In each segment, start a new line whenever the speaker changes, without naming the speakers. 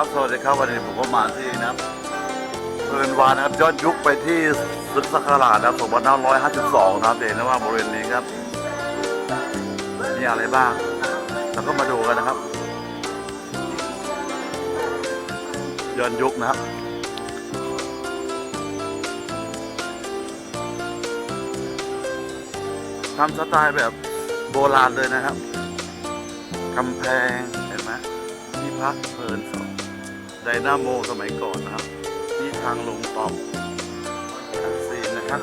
ครับสวัสดีครับวันนี้ผมก็มาที่นะครับเรินวานนะครับย้อนยุคไปที่ศึกสักราชนะครับ2552นะครับเห็นนะว่าบริเวณนี้ครับมีอะไรบ้าง แล้วก็มาดูกันนะครับย้อนยุคนะครับทำสไตล์แบบโบราณเลยนะครับกำแพงเห็นไหมที่พักเพลินสอง ไดนาโมสมัยก่อนนะครับที่ทางลงต่อมอันซีนนะครับ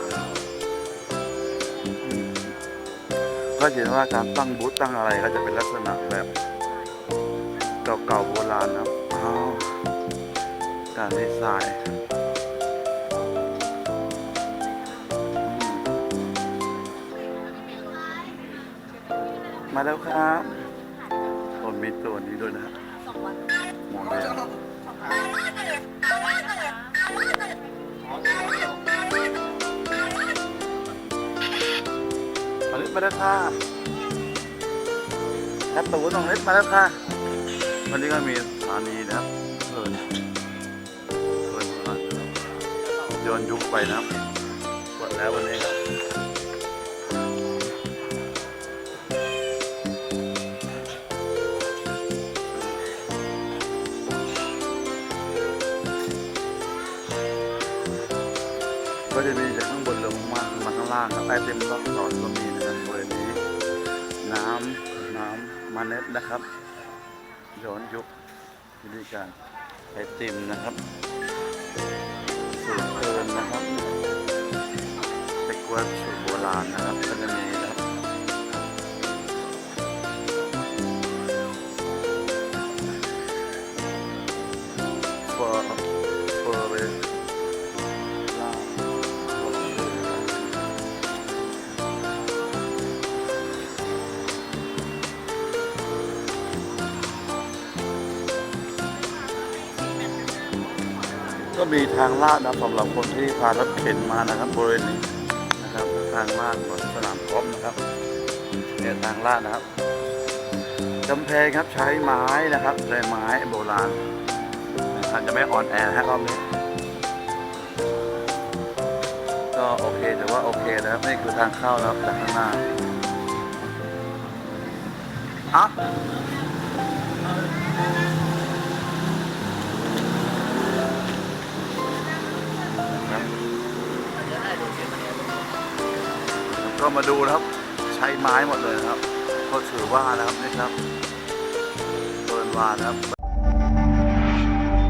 ก็เห็นว่าการตั้งบูธตั้งอะไรก็จะเป็นลักษณะแบบเก่าๆโบราณนะครับการดีไซน์มมาแล้วครับผมมีตัวนี้ด้วยนะ มาล็ดมาแล้วค่ะแอปตูน้องเล็ดมาแล้วค่ะวันนี้ก็มีสถานีนะครับเพิ่นเพิ่นมาย้อนยุคไปนะครับหมดแล้ววันนี้ครับก็จะมีจากข้างบนลงมามาข้างล่างครับไอเต็มรอบหลอดก็มีนะครับบริเวยนี้ น้ำน้ำมาเน็ตนะครับ ย้อนยุควิธีการไอติมนะครับสูตรเกินนะครับเป็นกวนสูตรโบราณนะครับก็จะมี ก็มีทางลาดนะสำหรับคนที่พารถเข็นมานะครับบริเวณนี้นะครับทางลาดบนสนามกอล์ฟนะครับเนี่ยทางลาดนะครับกำแพงครับใช้ไม้นะครับใช้ไม้โบราณอาจจะไม่อ่อนแอนะฮะรอบนี้ ก็โอเคถือว่าโอเคนะครับนี่คือทางเข้านะครับจากข้างหน้าอะ ก็มาดูนะครับ ใช้ไม้หมดเลยนะครับ ก็ถือว่านะครับนี่ครับเปินวานะครับ